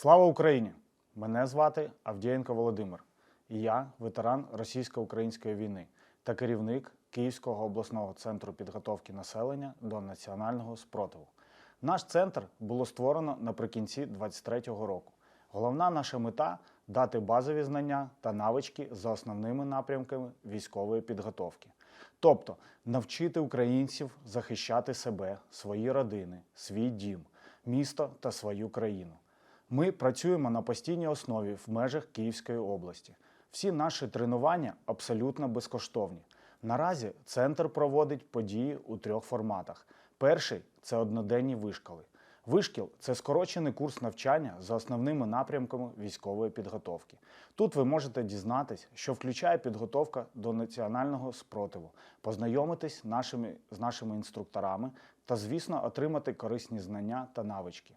Слава Україні! Мене звати Авдієнко Володимир, і я ветеран російсько-української війни та керівник Київського обласного центру підготовки населення до національного спротиву. Наш центр було створено наприкінці 2023 року. Головна наша мета дати базові знання та навички за основними напрямками військової підготовки. Тобто навчити українців захищати себе, свої родини, свій дім, місто та свою країну. Ми працюємо на постійній основі в межах Київської області. Всі наші тренування абсолютно безкоштовні. Наразі центр проводить події у трьох форматах. Перший це одноденні вишколи. Вишкіл це скорочений курс навчання за основними напрямками військової підготовки. Тут ви можете дізнатись, що включає підготовка до національного спротиву, познайомитись нашими, з нашими інструкторами та, звісно, отримати корисні знання та навички.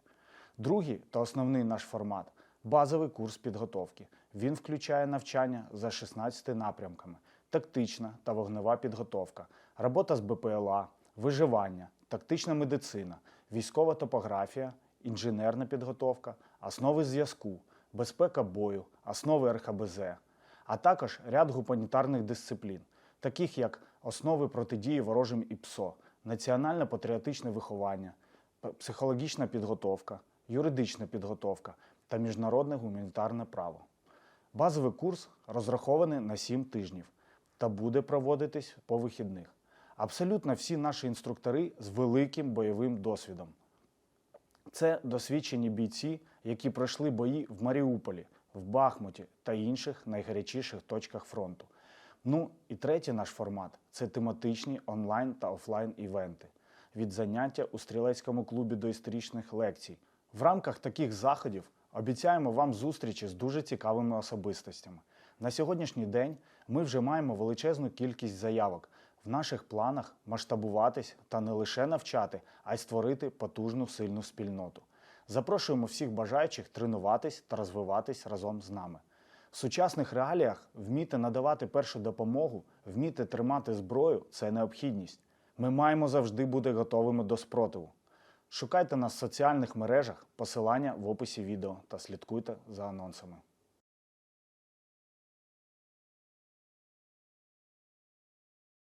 Другий та основний наш формат базовий курс підготовки. Він включає навчання за 16 напрямками: тактична та вогнева підготовка, робота з БПЛА, виживання, тактична медицина, військова топографія, інженерна підготовка, основи зв'язку, безпека бою, основи РХБЗ, а також ряд гуманітарних дисциплін, таких як основи протидії ворожим ІПСО, національно-патріотичне виховання, психологічна підготовка, юридична підготовка та міжнародне гуманітарне право. Базовий курс розрахований на 7 тижнів та буде проводитись по вихідних. Абсолютно всі наші інструктори з великим бойовим досвідом. Це досвідчені бійці, які пройшли бої в Маріуполі, в Бахмуті та інших найгарячіших точках фронту. Ну і третій наш формат це тематичні онлайн та офлайн івенти від заняття у стрілецькому клубі до історичних лекцій. В рамках таких заходів обіцяємо вам зустрічі з дуже цікавими особистостями. На сьогоднішній день ми вже маємо величезну кількість заявок. В наших планах масштабуватись та не лише навчати, а й створити потужну сильну спільноту. Запрошуємо всіх бажаючих тренуватись та розвиватись разом з нами. В сучасних реаліях вміти надавати першу допомогу, вміти тримати зброю це необхідність. Ми маємо завжди бути готовими до спротиву. Шукайте нас в соціальних мережах, посилання в описі відео та слідкуйте за анонсами.